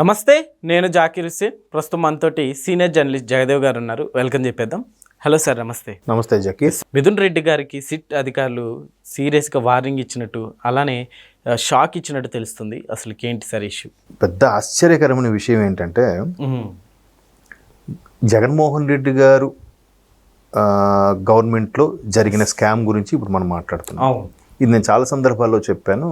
నమస్తే నేను జాకీర్ హుస్సేన్. ప్రస్తుతం మనతోటి సీనియర్ జర్నలిస్ట్ జగదేవ్ గారు ఉన్నారు వెల్కమ్ చెప్పేద్దాం. హలో సార్ నమస్తే. నమస్తే జకీర్. మిథున్ రెడ్డి గారికి సిట్ అధికారులు సీరియస్గా వార్నింగ్ ఇచ్చినట్టు అలానే షాక్ ఇచ్చినట్టు తెలుస్తుంది. అసలు ఏంటి సార్ ఇష్యూ? పెద్ద ఆశ్చర్యకరమైన విషయం ఏంటంటే జగన్మోహన్ రెడ్డి గారు గవర్నమెంట్లో జరిగిన స్కామ్ గురించి ఇప్పుడు మనం మాట్లాడుతున్నాం. ఇది నేను చాలా సందర్భాల్లో చెప్పాను.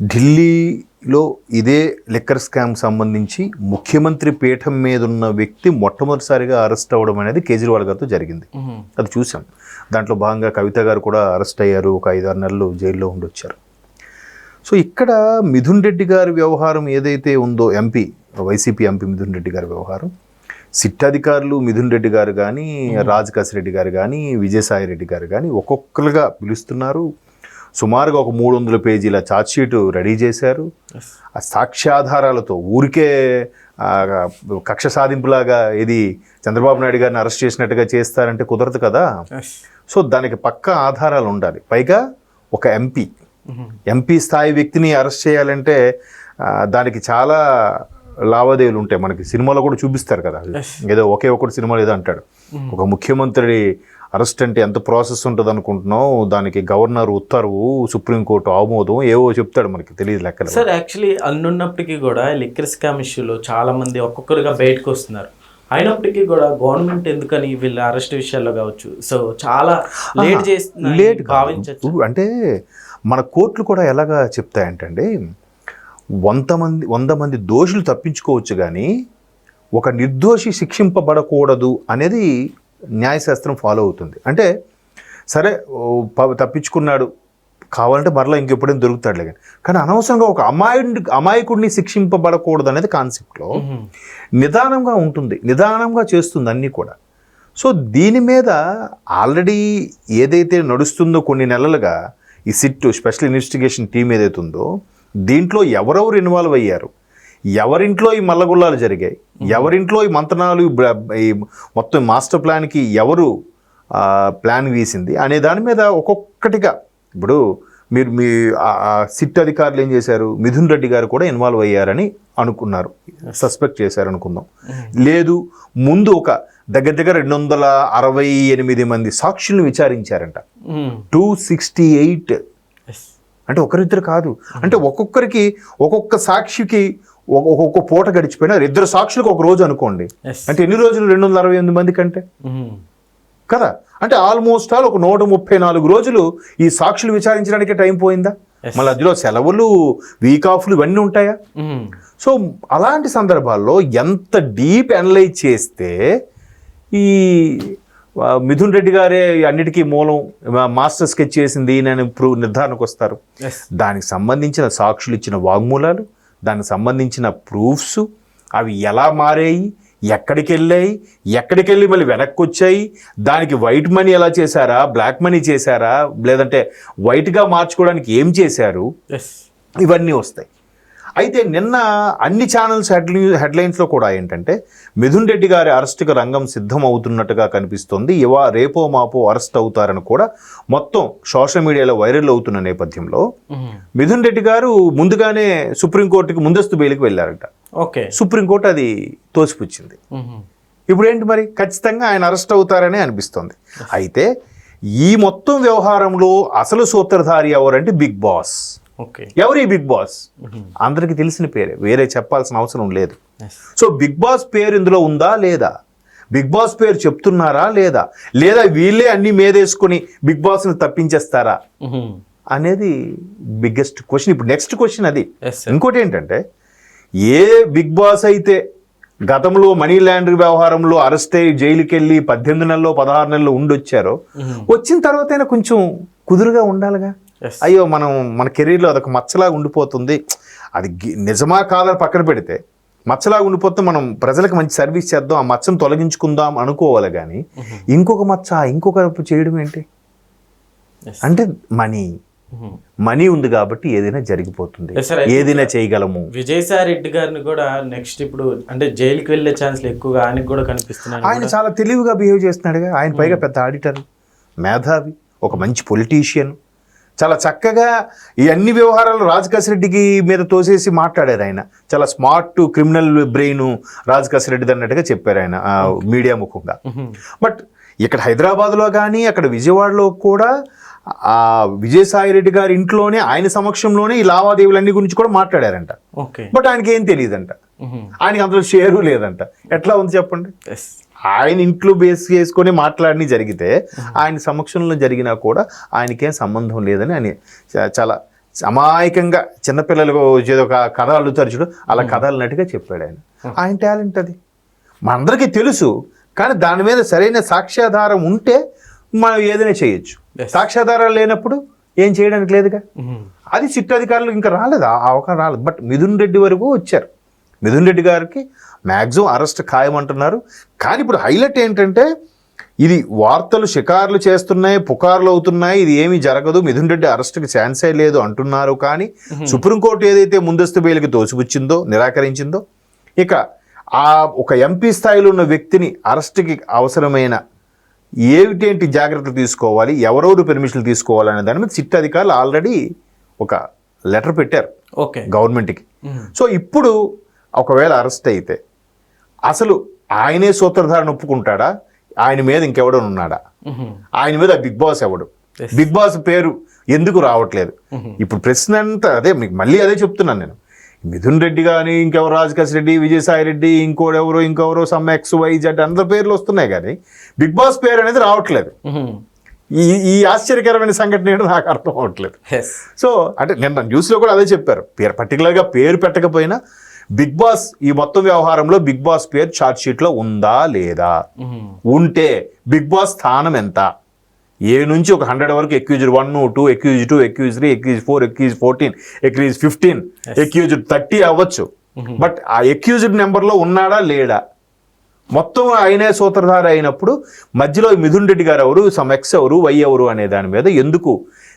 ఢిల్లీలో ఇదే లిక్కర్ స్కామ్ సంబంధించి ముఖ్యమంత్రి పీఠం మీద ఉన్న వ్యక్తి మొట్టమొదటిసారిగా అరెస్ట్ అవ్వడం అనేది కేజ్రీవాల్ గారితో జరిగింది. అది చూసాం దాంట్లో భాగంగా కవిత గారు కూడా అరెస్ట్ అయ్యారు. ఒక ఐదారు నెలలు జైల్లో ఉండొచ్చారు సో ఇక్కడ మిథున్ రెడ్డి గారి వ్యవహారం ఏదైతే ఉందో MP YCP MP Mithun Reddy గారి వ్యవహారం సిట్ అధికారులు మిథున్ రెడ్డి గారు కానీ రాజ్ రెడ్డి గారు కానీ విజయసాయి రెడ్డి గారు కానీ ఒక్కొక్కరుగా పిలుస్తున్నారు. సుమారుగా ఒక మూడు వందల పేజీల ఛార్జ్షీట్ రెడీ చేశారు. ఆ సాక్ష్యాధారాలతో ఊరికే కక్ష సాధింపులాగా ఇది చంద్రబాబు నాయుడు గారిని అరెస్ట్ చేసినట్టుగా చేస్తారంటే కుదరదు కదా. సో దానికి పక్క ఆధారాలు ఉండాలి పైగా ఒక ఎంపీ. ఎంపీ స్థాయి వ్యక్తిని అరెస్ట్ చేయాలంటే దానికి చాలా లావాదేవీలు ఉంటాయి మనకి సినిమాలో కూడా చూపిస్తారు కదా. ఏదో ఒకే ఒకటి సినిమాలో ఏదో అంటాడు ఒక ముఖ్యమంత్రి అరెస్ట్ అంటే ఎంత ప్రాసెస్ ఉంటుంది అనుకుంటున్నావు? దానికి గవర్నర్ ఉత్తర్వు సుప్రీంకోర్టు ఆమోదం ఏవో చెప్తాడు మనకి తెలియదు లెక్కలు. సార్ యాక్చువల్లీ అన్నున్నప్పటికీ కూడా లిక్కర్ స్కామ్ ఇష్యూలో చాలా మంది ఒక్కొక్కరుగా బయటకు వస్తున్నారు. అయినప్పటికీ కూడా గవర్నమెంట్ ఎందుకని వీళ్ళ అరెస్ట్ విషయాల్లో కావచ్చు? సో చాలా లేట్ చేస్తున్నా లేట్ భావించవచ్చు. అంటే మన కోర్టులు కూడా ఎలాగా చెప్తాయంటండి? వంద మంది వంద మంది దోషులు తప్పించుకోవచ్చు కానీ ఒక నిర్దోషి శిక్షింపబడకూడదు అనేది న్యాయశాస్త్రం ఫాలో అవుతుంది. అంటే సరే తప్పించుకున్నాడు. కావాలంటే మరలా ఇంకెప్పుడైనా దొరుకుతాడు కానీ. కానీ అనవసరంగా ఒక అమాయుడి అమాయకుడిని శిక్షింపబడకూడదు అనేది కాన్సెప్ట్లో నిదానంగా ఉంటుంది. నిదానంగా చేస్తుంది అన్నీ కూడా. సో దీని మీద ఆల్రెడీ ఏదైతే నడుస్తుందో కొన్ని నెలలుగా ఈ సిట్ స్పెషల్ ఇన్వెస్టిగేషన్ టీం ఏదైతే ఉందో దీంట్లో ఎవరెవరు ఇన్వాల్వ్ అయ్యారు? ఎవరింట్లో ఈ మల్లగుల్లాలు జరిగాయి? ఎవరింట్లో ఈ మంతనాలు ఈ మొత్తం మాస్టర్ ప్లాన్కి ఎవరు ప్లాన్ వేసింది అనే దాని మీద ఒక్కొక్కటిగా ఇప్పుడు మీరు మీ సిట్ అధికారులు ఏం చేశారు? మిథున్ రెడ్డి గారు కూడా ఇన్వాల్వ్ అయ్యారని అనుకున్నారు. సస్పెక్ట్ చేశారు అనుకుందాం లేదు ముందు ఒక దగ్గర దగ్గర రెండు వందల అరవై ఎనిమిది మంది సాక్షులను విచారించారంట. టూ సిక్స్టీ ఎయిట్ అంటే ఒకరిద్దరు కాదు. అంటే ఒక్కొక్కరికి ఒక్కొక్క సాక్షికి ఒక్కొక్క పూట గడిచిపోయినా ఇద్దరు సాక్షులకు ఒక రోజు అనుకోండి. అంటే ఎన్ని రోజులు? రెండు వందల అరవై ఎనిమిది మంది కంటే. కదా? అంటే ఆల్మోస్ట్ ఆల్ ఒక నూట ముప్పై నాలుగు రోజులు ఈ సాక్షులు విచారించడానికే టైం పోయిందా. మళ్ళీ అందులో సెలవులు వీక్ ఆఫ్లు ఇవన్నీ ఉంటాయా? సో అలాంటి సందర్భాల్లో ఎంత డీప్ అనలైజ్ చేస్తే ఈ మిథున్ రెడ్డి గారే అన్నిటికీ మూలం మాస్టర్ స్కెచ్ చేసింది నేను ప్రూవ్ నిర్ధారణకు వస్తారు. దానికి సంబంధించిన సాక్షులు ఇచ్చిన వాగ్మూలాలు దానికి సంబంధించిన ప్రూఫ్స్ అవి ఎలా మారాయి ఎక్కడికి వెళ్ళాయి ఎక్కడికి వెళ్ళి మళ్ళీ వెనక్కి వచ్చాయి దానికి వైట్ మనీ ఎలా చేశారా బ్లాక్ మనీ చేశారా లేదంటే వైట్గా మార్చుకోవడానికి ఏం చేశారు? ఇవన్నీ వస్తాయి. అయితే నిన్న అన్ని ఛానల్స్ హెడ్లీ హెడ్లైన్స్లో కూడా ఏంటంటే మిథున్ రెడ్డి గారి అరెస్ట్కి రంగం సిద్ధం అవుతున్నట్టుగా కనిపిస్తుంది. ఇవా రేపో మాపో అరెస్ట్ అవుతారని కూడా మొత్తం సోషల్ మీడియాలో వైరల్ అవుతున్న నేపథ్యంలో మిథున్ రెడ్డి గారు ముందుగానే సుప్రీంకోర్టుకి ముందస్తు బెయిల్కి వెళ్ళారట. ఓకే. సుప్రీంకోర్టు అది తోసిపుచ్చింది. ఇప్పుడు ఏంటి మరి? ఖచ్చితంగా ఆయన అరెస్ట్ అవుతారనే అనిపిస్తుంది. అయితే ఈ మొత్తం వ్యవహారంలో అసలు సూత్రధారి ఎవరంటే బిగ్ బాస్. ఎవరు బిగ్ బాస్? అందరికీ తెలిసిన పేరే. వేరే చెప్పాల్సిన అవసరం లేదు. సో బిగ్ బాస్ పేరు ఇందులో ఉందా లేదా? బిగ్ బాస్ పేరు చెప్తున్నారా లేదా? లేదా వీళ్ళే అన్ని మీదేసుకుని బిగ్ బాస్ని తప్పించేస్తారా? అనేది బిగ్గెస్ట్ క్వశ్చన్. ఇప్పుడు నెక్స్ట్ క్వశ్చన్ అది. ఇంకోటి ఏంటంటే ఏ బిగ్ బాస్ అయితే గతంలో మనీ లాండరింగ్ వ్యవహారంలో అరెస్ట్ అయ్యి జైలుకి వెళ్ళి పద్దెనిమిది నెలలు పదహారు నెలలు ఉండొచ్చారో వచ్చిన తర్వాతైనా కొంచెం కుదురుగా ఉండాలిగా? అయ్యో మనం మన కెరీర్లో అదొక మచ్చలాగా ఉండిపోతుంది. అది నిజమా కాదని పక్కన పెడితే మచ్చలాగా ఉండిపోతే మనం ప్రజలకు మంచి సర్వీస్ చేద్దాం ఆ మచ్చను తొలగించుకుందాం అనుకోవాలి కానీ ఇంకొక మచ్చ ఇంకొక చేయడం ఏంటి. అంటే మనీ. మనీ ఉంది కాబట్టి ఏదైనా జరిగిపోతుంది. ఏదైనా చేయగలము. విజయసాయి రెడ్డి గారిని కూడా నెక్స్ట్ ఇప్పుడు అంటే జైలుకి వెళ్ళే ఛాన్స్లు ఎక్కువగా ఆయనకు కూడా కనిపిస్తున్నాయి ఆయన చాలా తెలివిగా బిహేవ్ చేస్తున్నాడుగా. ఆయన పైగా పెద్ద ఆడిటర్ మేధావి ఒక మంచి పొలిటీషియన్ చాలా చక్కగా ఈ అన్ని వ్యవహారాలు రాజకాశి రెడ్డికి మీద తోసేసి మాట్లాడారు ఆయన. చాలా smart criminal brain Rajakasi Reddy అన్నట్టుగా చెప్పారు ఆయన మీడియా ముఖంగా. బట్ ఇక్కడ హైదరాబాద్లో కానీ అక్కడ విజయవాడలో కూడా ఆ విజయసాయి రెడ్డి గారి ఇంట్లోనే ఆయన సమక్షంలోనే ఈ లావాదేవీలన్నీ గురించి కూడా మాట్లాడారంట. బట్ ఆయనకి ఏం తెలియదంట. ఆయనకి అందులో షేరు లేదంట. ఎట్లా ఉంది చెప్పండి? ఆయన ఇంట్లో బేస్ చేసుకొని మాట్లాడి జరిగితే ఆయన సమక్షంలో జరిగినా కూడా ఆయనకేం సంబంధం లేదని ఆయన చాలా అమాయకంగా చిన్నపిల్లలకు ఏదో ఒక కథ అల్లుతారు చూడు అలా కథ అల్లినట్టుగా చెప్పాడు ఆయన. ఆయన టాలెంట్ అది. మనందరికీ తెలుసు కానీ దాని మీద సరైన సాక్ష్యాధారం ఉంటే మనం ఏదైనా చేయొచ్చు. సాక్ష్యాధారాలు లేనప్పుడు ఏం చేయడానికి లేదుగా? అది సిట్ అధికారులు ఇంకా రాలేదు? ఆ అవకాశం రాలేదు. బట్ మిథున్ రెడ్డి వరకు వచ్చారు. మిథున్ రెడ్డి గారికి మ్యాక్సిమం అరెస్ట్ ఖాయమంటున్నారు. కానీ ఇప్పుడు హైలైట్ ఏంటంటే ఇది వార్తలు షికార్లు చేస్తున్నాయి పుకార్లు అవుతున్నాయి ఇది ఏమీ జరగదు మిథున్ రెడ్డి అరెస్ట్కి ఛాన్సే లేదు అంటున్నారు. కానీ సుప్రీంకోర్టు ఏదైతే ముందస్తు బెయిల్కి తోసిపుచ్చిందో నిరాకరించిందో ఇక ఆ ఒక ఎంపీ స్థాయిలో ఉన్న వ్యక్తిని అరెస్ట్కి అవసరమైన ఏమిటేంటి జాగ్రత్తలు తీసుకోవాలి ఎవరెవరు పెర్మిషన్లు తీసుకోవాలి అనే దాని మీద సిట్ అధికారులు ఆల్రెడీ ఒక లెటర్ పెట్టారు ఓకే. గవర్నమెంట్కి. సో ఇప్పుడు ఒకవేళ అరెస్ట్ అయితే అసలు ఆయనే సూత్రధారణ ఒప్పుకుంటాడా? ఆయన మీద ఇంకెవడో ఉన్నాడా? ఆయన మీద బిగ్ బాస్ ఎవడు. బిగ్ బాస్ పేరు ఎందుకు రావట్లేదు? ఇప్పుడు ప్రశ్న అంతా అదే మీకు మళ్ళీ అదే చెప్తున్నాను నేను. మిథున్ రెడ్డి కానీ ఇంకెవరు? రాజకేశ్ రెడ్డి విజయసాయి రెడ్డి ఇంకోడెవరో? ఇంకెవరో? సమ్ ఎక్స్ వై జెడ్ అందరి పేర్లు వస్తున్నాయి కానీ బిగ్ బాస్ పేరు అనేది రావట్లేదు. ఈ ఈ ఆశ్చర్యకరమైన సంఘటన ఏంటో నాకు అర్థం అవ్వట్లేదు. సో అంటే నిన్న న్యూస్లో కూడా అదే చెప్పారు. పేరు పర్టికులర్గా పేరు పెట్టకపోయినా బిగ్ బాస్ ఈ మొత్తం వ్యవహారంలో బిగ్ బాస్ పేరు ఛార్జ్ షీట్లో ఉందా లేదా? ఉంటే బిగ్ బాస్ స్థానం ఎంత? ఏ నుంచి ఒక హండ్రెడ్ వరకు accused one two accused two accused three accused four accused fourteen accused fifteen accused thirty అవ్వచ్చు. బట్ ఆ ఎక్యూజ్డ్ నెంబర్లో ఉన్నాడా లేడా? మొత్తం ఆయనే సూత్రధార అయినప్పుడు మధ్యలో మిథున్ రెడ్డి గారు ఎవరు సమ్ ఎక్స్ ఎవరు వై ఎవరు అనే దాని మీద ఎందుకు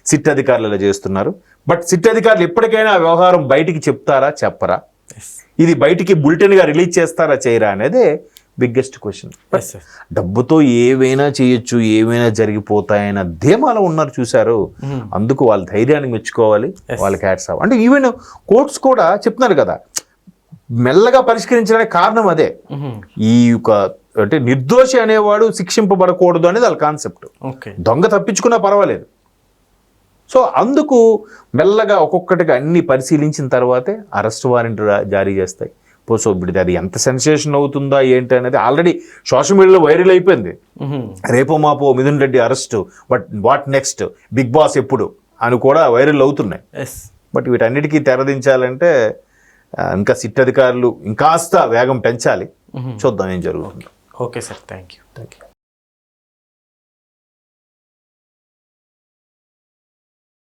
సిట్ అధికారులు చేస్తున్నారు? బట్ సిట్ అధికారులు ఎప్పటికైనా ఆ వ్యవహారం బయటికి చెప్తారా చెప్పరా? ఇది బయటికి బులెటిన్గా రిలీజ్ చేస్తారా చేయరా అనేదే బిగ్గెస్ట్ క్వశ్చన్. డబ్బుతో ఏవైనా చేయొచ్చు ఏవైనా జరిగిపోతాయన్న ధీమాలో ఉన్నారు చూశారు. అందుకు వాళ్ళ ధైర్యానికి మెచ్చుకోవాలి వాళ్ళకి హ్యాట్స్ ఆఫ్ అంటే ఈవెన్ కోర్ట్స్ కూడా చెప్తున్నారు కదా మెల్లగా పరిష్కరించడానికి కారణం అదే. ఈ యొక్క అంటే నిర్దోషి అనేవాడు శిక్షింపబడకూడదు అనేది వాళ్ళ కాన్సెప్ట్. దొంగ తప్పించుకున్నా పర్వాలేదు. సో అందుకు మెల్లగా ఒక్కొక్కటిగా అన్ని పరిశీలించిన తర్వాతే అరెస్ట్ వారెంట్ జారీ చేస్తాయి. సో ఇప్పుడు అది ఎంత సెన్సేషన్ అవుతుందా ఏంటి అనేది ఆల్రెడీ సోషల్ మీడియాలో వైరల్ అయిపోయింది. రేపో మాపో Mithun Reddy arrest but what next? Big boss ఎప్పుడు? అని కూడా వైరల్ అవుతున్నాయి. బట్ వీటన్నిటికీ తెరదించాలంటే ఇంకా సిట్ అధికారులు ఇంకాస్త వేగం పెంచాలి. చూద్దాం ఏం జరుగుతుందో. Okay sir. Thank you thank you